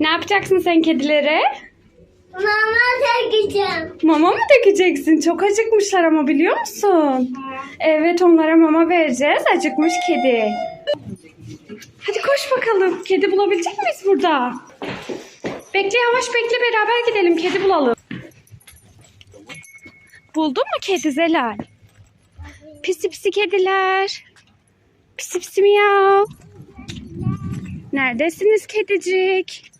Ne yapacaksın sen kedilere? Mama takacağım. Mama mı dökeceksin? Çok acıkmışlar ama biliyor musun? Evet onlara mama vereceğiz. Acıkmış kedi. Hadi koş bakalım. Kedi bulabilecek miyiz burada? Bekle yavaş bekle beraber gidelim. Kedi bulalım. Buldun mu kedi Zelal? Pisi pisi kediler. Pisi pisi miyav. Neredesiniz kedicik?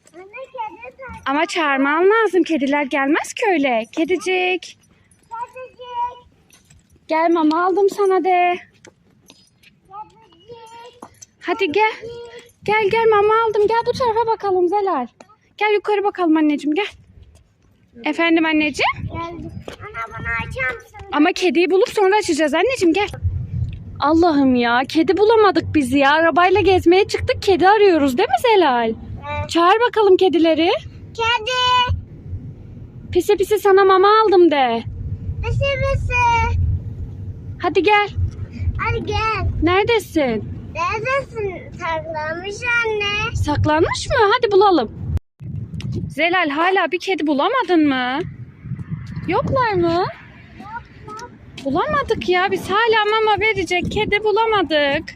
Ama çağırman lazım. Kediler gelmez ki öyle. Kedicik. Kedicik. Gel mama aldım sana de. Kedicik. Hadi gel. Gel gel mama aldım. Gel bu tarafa bakalım Zelal. Gel yukarı bakalım anneciğim gel. Efendim anneciğim. Geldim. Ana bunu açar mısın? Ama kediyi bulup sonra açacağız anneciğim gel. Allah'ım ya kedi bulamadık biz ya. Arabayla gezmeye çıktık kedi arıyoruz değil mi Zelal? Çağır bakalım kedileri. Kedi. Pisi pisi sana mama aldım de. Bisi bisi. Hadi gel. Hadi gel. Neredesin? Neredesin? Saklanmış anne. Saklanmış mı? Hadi bulalım. Zelal hala bir kedi bulamadın mı? Yoklar mı? Bulamadık ya. Biz hala mama verecek kedi bulamadık.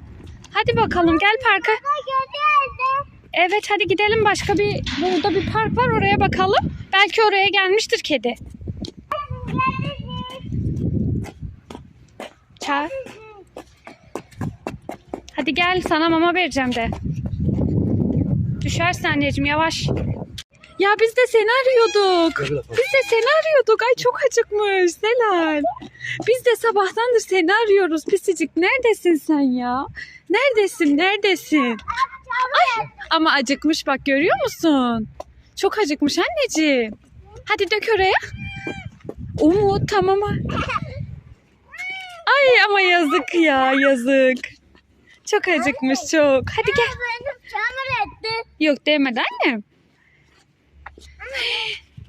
Hadi bakalım gel parka. Evet hadi gidelim başka bir burada bir park var oraya bakalım. Belki oraya gelmiştir kedi. Çağır. Hadi gel sana mama vereceğim de. Düşersin anneciğim yavaş. Ya biz de seni arıyorduk. Biz de seni arıyorduk. Ay çok acıkmış Zelal. Biz de sabahtandır seni arıyoruz pisicik. Neredesin sen ya? Neredesin? Neredesin? Ay, ama acıkmış bak görüyor musun? Çok acıkmış anneciğim. Hadi dök oraya. Umut tamam. Ay ama yazık ya yazık. Çok acıkmış çok. Hadi gel. Yok demedi annem.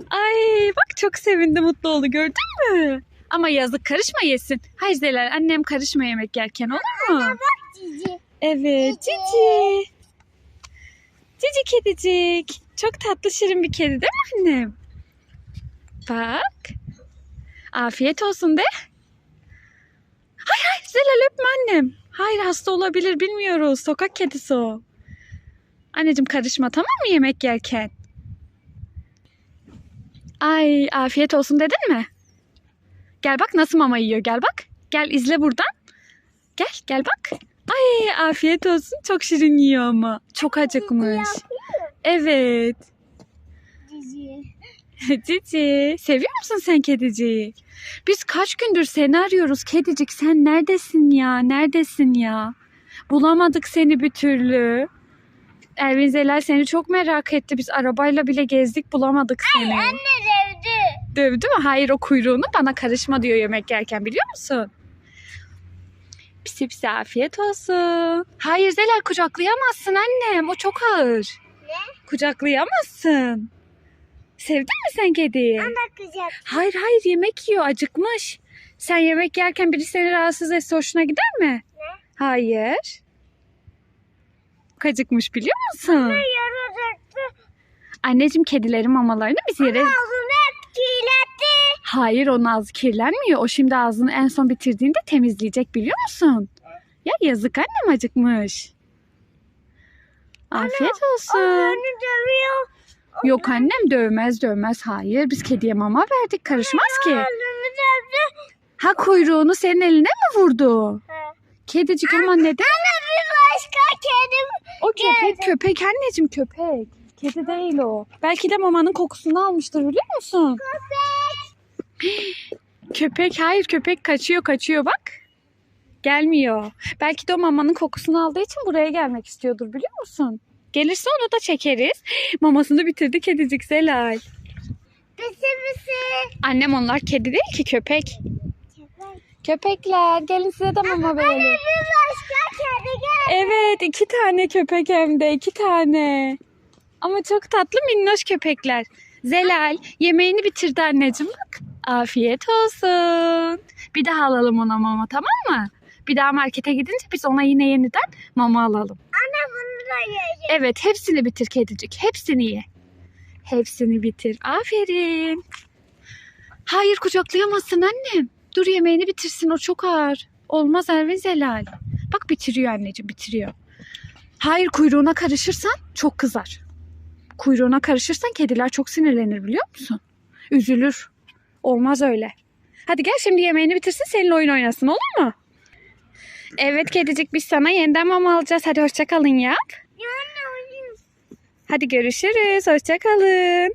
Ay bak çok sevindi mutlu oldu gördün mü? Ama yazık karışma yesin. Hayır Zelal annem karışma yemek yerken olur mu? Evet cici. Cici kedicik. Çok tatlı şirin bir kedi değil mi annem? Bak. Afiyet olsun de. Hayır hayır Zelal öpme annem. Hayır hasta olabilir bilmiyoruz. Sokak kedisi o. Anneciğim karışma tamam mı yemek yerken? Ay afiyet olsun dedin mi? Gel bak nasıl mama yiyor gel bak. Gel izle buradan. Gel gel bak. Ay afiyet olsun çok şirin yiyor ama. Çok acıkmış. Evet. Cici. Cici seviyor musun sen kediciyi? Biz kaç gündür seni arıyoruz kedicik. Sen neredesin ya? Neredesin ya? Bulamadık seni bir türlü. Elvin Zelal seni çok merak etti. Biz arabayla bile gezdik bulamadık seni. Anne sevdi. Dövdü mü? Hayır o kuyruğunu bana karışma diyor yemek yerken biliyor musun? Pisi pisi afiyet olsun. Hayır Zelal kucaklayamazsın annem. O çok ağır. Ne? Kucaklayamazsın. Sevdin mi sen kediyi? Ana kızak. Hayır hayır yemek yiyor acıkmış. Sen yemek yerken biri seni rahatsız etse hoşuna gider mi? Ne? Hayır. Acıkmış biliyor musun? Yaracaktı. Anneciğim kedilerin mamalarını biz yere... Kirletti. Hayır onun ağzı kirlenmiyor. O şimdi ağzını en son bitirdiğinde temizleyecek biliyor musun? Ya yazık annem acıkmış. Afiyet olsun. Dövüyor. Yok annem dövmez dövmez. Hayır biz kediye mama verdik karışmaz ki. Ağzını dövdü. Ha kuyruğunu senin eline mi vurdu? Kedicik ama neden? Ana bir başka kedim. O köpek köpek anneciğim köpek. Kedi değil o. Belki de mamanın kokusunu almıştır biliyor musun? Köpek hayır köpek kaçıyor kaçıyor bak. Gelmiyor. Belki de o mamanın kokusunu aldığı için buraya gelmek istiyordur biliyor musun? Gelirse onu da çekeriz. Mamasını bitirdi kedicik Zelal. Pisi pisi. Annem onlar kedi değil ki köpek. Köpekler gelin size de mama verelim. Bir başka kedi gel. Evet iki tane köpek hem de iki tane. Ama çok tatlı minnoş köpekler. Zelal yemeğini bitirdi anneciğim bak. Afiyet olsun. Bir daha alalım ona mama tamam mı? Bir daha markete gidince biz ona yine yeniden mama alalım. Ana bunu da yiyecek. Evet hepsini bitir kedicik. Hepsini ye. Hepsini bitir. Aferin. Hayır kucaklayamazsın annem. Dur yemeğini bitirsin o çok ağır. Olmaz Elvin Zelal. Bak bitiriyor anneciğim bitiriyor. Hayır kuyruğuna karışırsan çok kızar. Kuyruğuna karışırsan kediler çok sinirlenir biliyor musun? Üzülür. Olmaz öyle. Hadi gel şimdi yemeğini bitirsin seninle oyun oynasın olur mu? Evet kedicik biz sana yeniden mama alacağız. Hadi hoşça kalın yap. Yani oyun. Hadi görüşürüz. Hoşça kalın.